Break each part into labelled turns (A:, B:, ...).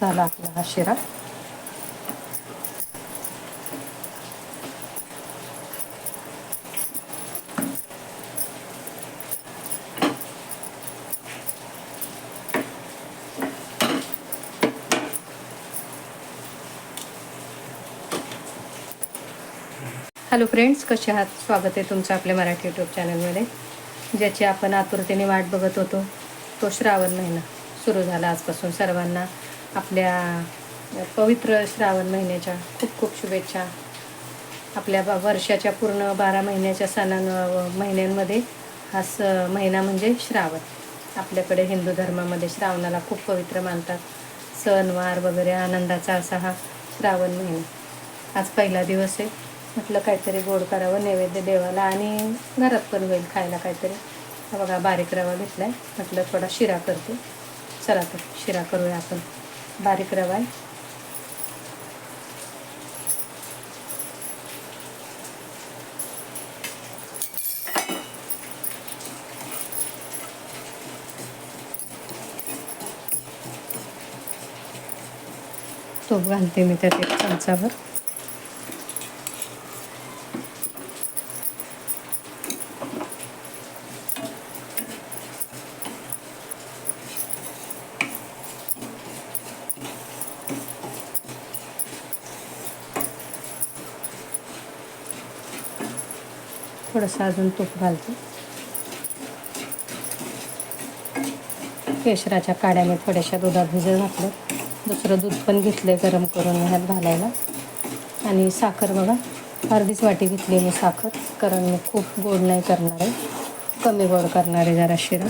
A: झाला आपला हा शिरा. हॅलो फ्रेंड्स कसे आहात? स्वागत आहे तुमचं आपल्या मराठी यूट्यूब चॅनलमध्ये ज्याची आपण आतुरतेने वाट बघत होतो. तो श्रावण महिना सुरू झाला आजपासून सर्वांना. आपल्या पवित्र श्रावण महिन्याच्या खूप खूप शुभेच्छा. आपल्या ब- वर्षाच्या पूर्ण बारा महिन्याच्या सणां महिन्यांमध्ये हा स महिना म्हणजे श्रावण. आपल्याकडे हिंदू धर्मामध्ये श्रावणाला खूप पवित्र मानतात. सणवार वगैरे आनंदाचा असा हा श्रावण महिना. आज पहिला दिवस आहे. म्हटलं काहीतरी गोड करावं नैवेद्य देवाला आणि घरात पण होईल खायला काहीतरी. बघा बारीक रवा घेतला आहे म्हटलं थोडा शिरा करते. चला तर शिरा करूया आपण. बारीक रवा आहे तूप घालते मी त्यात एक चमचाभर. थोडंसं अजून तूप घालते. केशराच्या काड्या मी थोड्याशा दुधात भिजत घातलं. दुसरं दूध पण घेतलं गरम करून ह्यात घालायला. आणि साखर बघा अर्धीच वाटी घेतली मी साखर. कारण मी खूप गोड नाही करणार आहे. कमी गोड करणार आहे जरा शिरा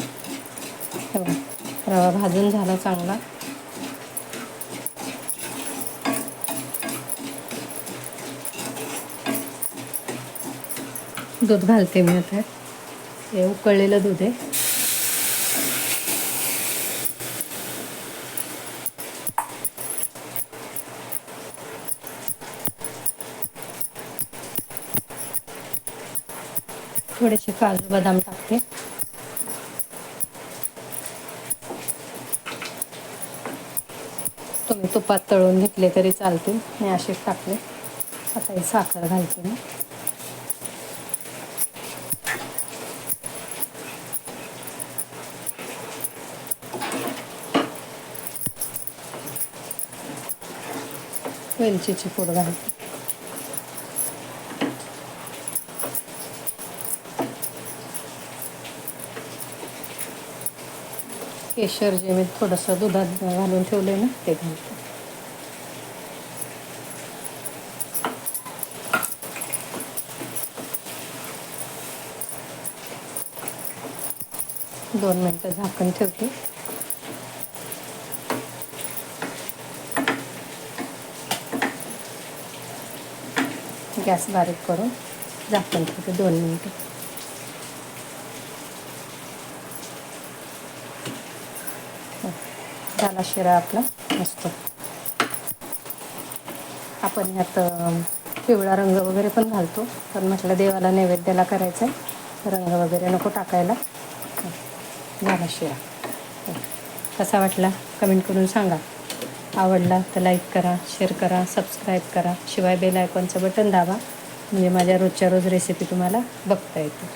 A: रवा भाजून झाला चांगला. दूध घालते मी आता. हे उकळलेलं दूध आहे. थोडेसे काजू बदाम टाकते. तुम्ही तुपात तळून घेतले तरी चालतील. मी असेच टाकले आता ही साखर घालते मी. वेलचीची पूड घालते. केशर जे मी थोडंसं दुधात घालून ठेवले ना ते घालते. दोन मिनटं झाकण ठेवते. गॅस बारीक करून झाकण ठेवते दोन मिनटं. झाला शिरा आपला मस्त. आपण ह्यात पिवळा रंग वगैरे पण घालतो. पण म्हटलं देवाला नैवेद्याला करायचं आहे रंग वगैरे नको टाकायला. झाला शिरा. कसा वाटला? कमेंट करून सांगा. आवडला तर लाईक करा शेअर करा सबस्क्राईब करा. शिवाय बेल आयकॉनचं बटन दाबा. म्हणजे माझ्या रोजच्या रोज रेसिपी तुम्हाला बघता येते